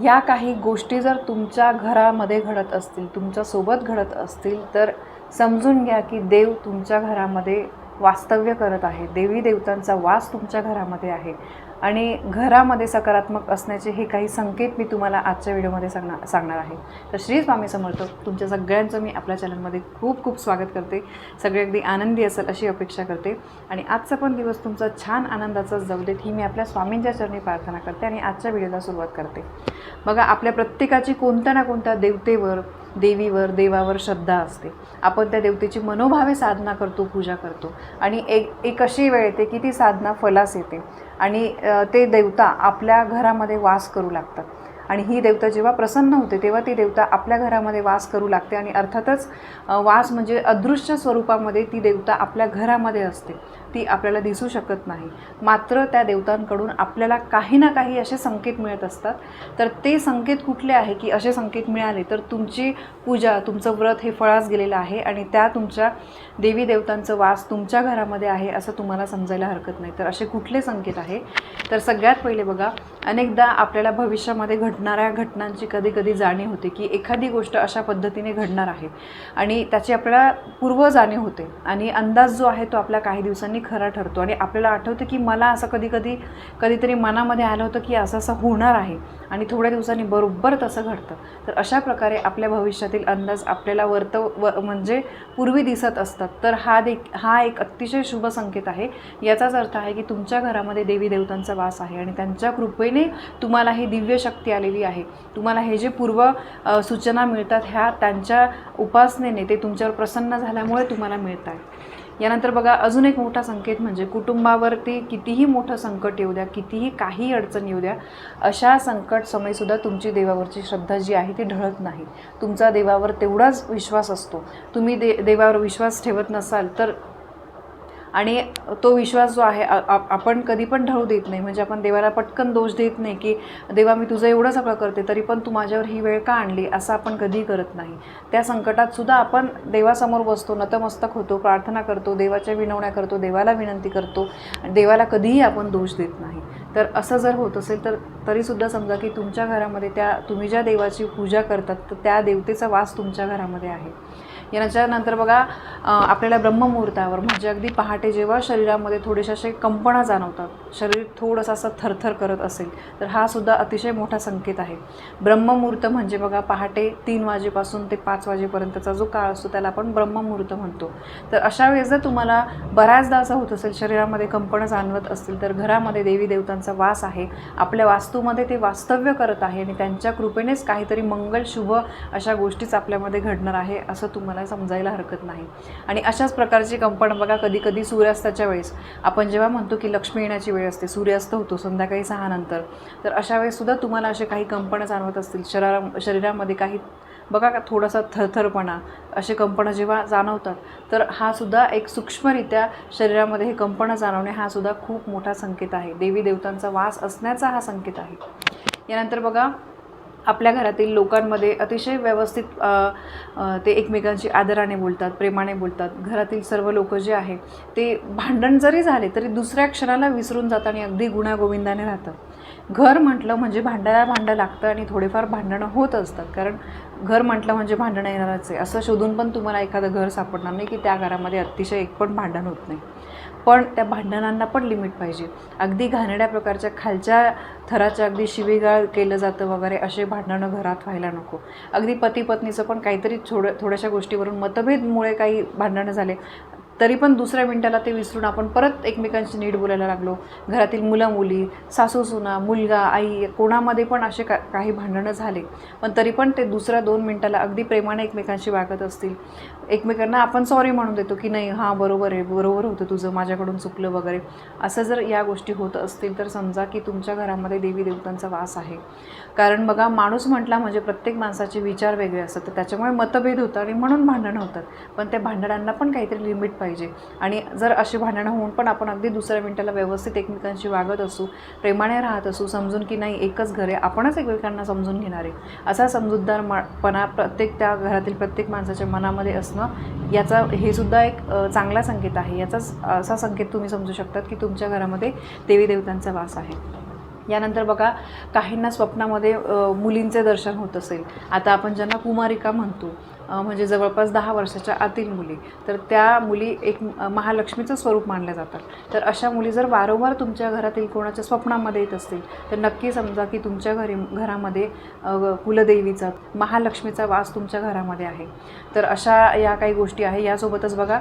ह्या काही गोष्टी जर तुमच्या घरामध्ये घडत असतील तुमच्यासोबत घडत असतील तर समजून घ्या की देव तुमच्या घरामध्ये वास्तव्य करत आहे. देवी देवतांचा वास तुमच्या घरामध्ये आहे. आणि घरामध्ये सकारात्मक असण्याचे हे काही संकेत मी तुम्हाला आजच्या व्हिडिओमध्ये सांगणार सांगणार आहे. तर श्री स्वामी समर्थ तुमच्या सगळ्यांचं मी आपल्या चॅनलमध्ये खूप खूप स्वागत करते. सगळे अगदी आनंदी असेल अशी अपेक्षा करते. आणि आजचा पण दिवस तुमचा छान आनंदाचा जाऊ देत ही मी आपल्या स्वामींच्या चरणी प्रार्थना करते आणि आजच्या व्हिडिओला सुरुवात करते. बघा आपल्या प्रत्येकाची कोणत्या ना कोणत्या देवतेवर देवीवर देवावर श्रद्धा असते. आपण त्या देवतेची मनोभावे साधना करतो पूजा करतो. आणि एक एक अशी वेळ येते की ती साधना फलास येते. आणि ते देवता आपल्या घरामध्ये वास करू लागतात. आणि ही देवता जेव्हा प्रसन्न होते तेव्हा ती देवता आपल्या घरामध्ये वास करू लागते आणि अर्थातच वास म्हणजे अदृश्य स्वरूपामध्ये ती देवता आपल्या घरामध्ये असते. ती आपल्याला दिसू शकत नाही. मात्र त्या देवतांकडून आपल्याला काही ना काही असे संकेत मिळत असतात. तर ते संकेत कुठले आहे की असे संकेत मिळाले तर तुमची पूजा तुमचं व्रत हे फळास गेलेलं आहे आणि त्या तुमच्या देवी देवतांचं वास तुमच्या घरामध्ये आहे असं तुम्हाला समजायला हरकत नाही. तर असे कुठले संकेत आहे? तर सगळ्यात पहिले बघा अनेकदा आपल्याला भविष्यामध्ये घडणाऱ्या घटनांची कधी कधी जाणीव होते की एखादी गोष्ट अशा पद्धतीने घडणार आहे. आणि त्याची आपल्याला पूर्व जाणीव होते. आणि अंदाज जो आहे तो आपल्या काही दिवसांनी खरा ठरतो. आणि आपल्याला आठवतं की मला असं कधी कधी कधीतरी मनामध्ये आलं होतं की असं असं होणार आहे. आणि थोड्या दिवसांनी बरोबर तसं घडतं. तर अशा प्रकारे आपल्या भविष्यातील अंदाज आपल्याला वर्त व म्हणजे पूर्वी दिसत असतात. तर हा दे हा एक अतिशय शुभ संकेत आहे. याचाच अर्थ आहे की तुमच्या घरामध्ये देवी देवतांचा वास आहे. आणि त्यांच्या कृपेने तुम्हाला ही दिव्य शक्ती आली आलेली आहे. तुम्हाला हे जे पूर्व सूचना मिळतात ह्या त्यांच्या उपासनेने ते तुमच्यावर प्रसन्न झाल्यामुळे तुम्हाला मिळत आहे यानंतर बघा अजून एक मोठा संकेत म्हणजे कुटुंबावरती कितीही मोठं संकट येऊ द्या कितीही काही अडचण येऊ द्या अशा संकट समयसुद्धा तुमची देवावरची श्रद्धा जी आहे ती ढळत नाही. तुमचा देवावर तेवढाच विश्वास असतो. तुम्ही दे देवावर विश्वास ठेवत नसाल तर आणि तो विश्वास जो आहे आपण कधी पण ढळू देत नाही. म्हणजे आपण देवाला पटकन दोष देत नाही की देवा मी तुझं एवढं सगळं करते तरी पण तू माझ्यावर ही वेळ का आणली? असं आपण कधीही करत नाही. त्या संकटात सुद्धा आपण देवासमोर बसतो नतमस्तक होतो प्रार्थना करतो देवाच्या विनवण्या करतो देवाला विनंती करतो आणि देवाला कधीही आपण दोष देत नाही. तर असं जर होत असेल तर तरीसुद्धा समजा की तुमच्या घरामध्ये त्या तुम्ही ज्या देवाची पूजा करतात तर त्या देवतेचा वास तुमच्या घरामध्ये आहे. याच्यानंतर बघा आपल्याला ब्रह्ममुहूर्तावर म्हणजे अगदी पहाटे जेव्हा शरीरामध्ये थोडेसे असे कंपना जाणवतात शरीर थोडंसं असं थरथर करत असेल तर हा सुद्धा अतिशय मोठा संकेत आहे. ब्रह्ममुहूर्त म्हणजे बघा पहाटे तीन वाजेपासून ते पाच वाजेपर्यंतचा जो काळ असतो त्याला आपण ब्रह्ममुहूर्त म्हणतो. तर अशा वेळेस जर तुम्हाला बऱ्याचदा असं होत असेल शरीरामध्ये कंपनं जाणवत असतील तर घरामध्ये देवी देवतांचा वास आहे आपल्या वास्तूमध्ये ते वास्तव्य करत आहे आणि त्यांच्या कृपेनेच काहीतरी मंगल शुभ अशा गोष्टीच आपल्यामध्ये घडणार आहे असं तुम्हाला समजायला हरकत नाही. आणि अशाच प्रकारची कंपन बघा कधी कधी सूर्यास्ताच्या वेळेस. आपण जेव्हा म्हणतो की लक्ष्मी येण्याची वेळ असते सूर्यास्त होतो संध्याकाळी सहा नंतर तर अशा वेळेससुद्धा तुम्हाला असे काही कंपनं जाणवत असतील. शरीरा शरीरामध्ये काही बघा का थोडासा थरथरपणा असे कंपनं जेव्हा जाणवतात तर हा सुद्धा एक सूक्ष्मरित्या शरीरामध्ये हे कंपनं जाणवणे हा सुद्धा खूप मोठा संकेत आहे. देवी देवतांचा वास असण्याचा हा संकेत आहे. यानंतर बघा आपल्या घरातील लोकांमध्ये अतिशय व्यवस्थित ते एकमेकांशी आदराने बोलतात प्रेमाने बोलतात. घरातील सर्व लोक जे आहे ते भांडण जरी झाले तरी दुसऱ्या क्षणाला विसरून जातात आणि अगदी गुण्यागोविंदाने राहतात. घर म्हटलं म्हणजे भांडायला भांडं लागतं आणि थोडेफार भांडणं होत असतात. कारण घर म्हटलं म्हणजे भांडणं येणारच आहे. असं शोधून पण तुम्हाला एखादं घर सापडणार नाही की त्या घरामध्ये अतिशय एक पण भांडण होत नाही. पण त्या भांडणांना पण लिमिट पाहिजे. अगदी घाणेड्या प्रकारच्या खालच्या थराच्या अगदी शिवीगाळ केलं जातं वगैरे असे भांडणं घरात व्हायला नको. अगदी पती पत्नीचं पण काहीतरी थोडं थोड्याशा गोष्टीवरून मतभेदमुळे काही भांडणं झाले. तरी पण दुसऱ्या मिनिटाला ते विसरून आपण परत एकमेकांशी नीट बोलायला लागलो. घरातील मुलं मुली सासू सुना मुलगा आई कोणामध्ये पण असे का काही भांडणं झाले. पण तरी पण ते दुसऱ्या दोन मिनटाला अगदी प्रेमाने एकमेकांशी वागत असतील. एकमेकांना आपण सॉरी म्हणून देतो की नाही हां बरोबर आहे बरोबर होतं तुझं माझ्याकडून चुकलं वगैरे. असं जर या गोष्टी होत असतील तर समजा की तुमच्या घरामध्ये देवी देवतांचा वास आहे. कारण बघा माणूस म्हटला म्हणजे प्रत्येक माणसाचे विचार वेगळे असतात. तर त्याच्यामुळे मतभेद होतात आणि म्हणून भांडणं होतात. पण त्या भांडणांना पण काहीतरी लिमिट पाहिजे. पाहिजे. आणि जर अशी भांडणं होऊन पण आपण अगदी दुसऱ्या मिनटाला व्यवस्थित एकमेकांशी वागत असू प्रेमाने राहत असू समजून की नाही एकच घर आहे आपणच एकमेकांना समजून घेणार आहे. असा समजूतदारपणा प्रत्येक त्या घरातील प्रत्येक माणसाच्या मनामध्ये असणं याचा हे सुद्धा एक चांगला संकेत आहे. याचाच असा संकेत तुम्ही समजू शकतात की तुमच्या घरामध्ये देवी देवतांचा वास आहे. यानंतर बघा काहींना स्वप्नामध्ये मुलींचे दर्शन होत असेल. आता आपण ज्यांना कुमारिका म्हणतो म्हणजे जवळपास दहा वर्षाच्या आतील मुली तर त्या मुली एक महालक्ष्मीचं स्वरूप मानल्या जातात. तर अशा मुली जर वारंवार तुमच्या घरातील कोणाच्या स्वप्नामध्ये येत असतील तर नक्की समजा की तुमच्या घरी घरामध्ये कुलदेवीचा महालक्ष्मीचा वास तुमच्या घरामध्ये आहे. तर अशा या काही गोष्टी आहे. यासोबतच बघा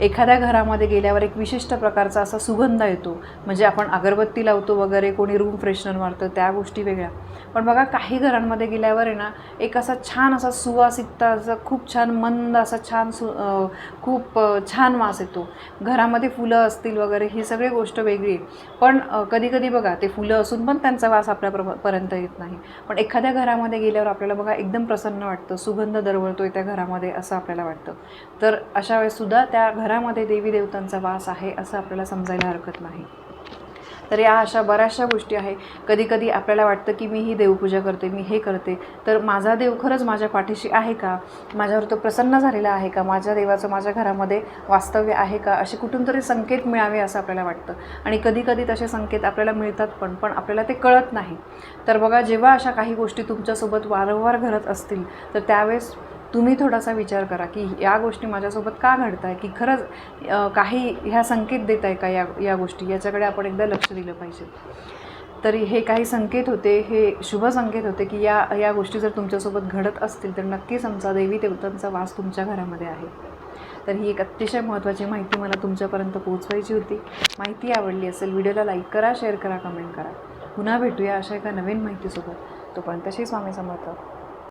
एखाद्या घरामध्ये गेल्यावर एक विशिष्ट प्रकारचा असा सुगंध येतो. म्हणजे आपण अगरबत्ती लावतो वगैरे कोणी रूम फ्रेशनर मारतं त्या गोष्टी वेगळ्या. पण बघा काही घरांमध्ये गेल्यावर आहे ना एक असा छान असा सुवासिकता असं खूप छान मंद असा छान सु खूप छान वास येतो. घरामध्ये फुलं असतील वगैरे ही सगळी गोष्ट वेगळी आहे. पण कधी कधी बघा ते फुलं असून पण त्यांचा वास आपल्या प्र- पर्यंत येत नाही. पण एखाद्या घरामध्ये गेल्यावर आपल्याला बघा एकदम प्रसन्न वाटतं. सुगंध दरवळतो आहे त्या घरामध्ये असं आपल्याला वाटतं. तर अशा वेळेससुद्धा त्या घरामध्ये देवी देवतांचा वास आहे असं आपल्याला समजायला हरकत नाही. तर या अशा बऱ्याचशा गोष्टी आहे. कधीकधी आपल्याला वाटतं की मी ही देवपूजा करते मी हे करते. तर माझा देव खरंच माझ्या पाठीशी आहे का? माझ्यावर तो प्रसन्न झालेला आहे का? माझ्या देवाचं माझ्या घरामध्ये वास्तव्य आहे का? असे कुठून तरी संकेत मिळावे असं आपल्याला वाटतं. आणि कधीकधी तसे संकेत आपल्याला मिळतात पण पण आपल्याला ते कळत नाही. तर बघा जेव्हा अशा काही गोष्टी तुमच्यासोबत वारंवार घडत असतील तर त्यावेळेस तुम्ही थोडासा विचार करा की या गोष्टी माझ्यासोबत का घडत आहे की खरंच काही ह्या संकेत देत आहे का या या गोष्टी? याच्याकडे आपण एकदा लक्ष दिलं पाहिजे. तरी हे काही संकेत होते हे शुभ संकेत होते की या या गोष्टी जर तुमच्यासोबत घडत असतील तर नक्की समजा देवी देवतांचा वास तुमच्या घरामध्ये आहे. तर ही एक अतिशय महत्त्वाची माहिती मला तुमच्यापर्यंत पोहोचवायची होती. माहिती आवडली असेल व्हिडिओला लाईक करा शेअर करा कमेंट करा. पुन्हा भेटूया अशा एका नवीन माहितीसोबत. तोपर्यंत श्री स्वामी समर्थ.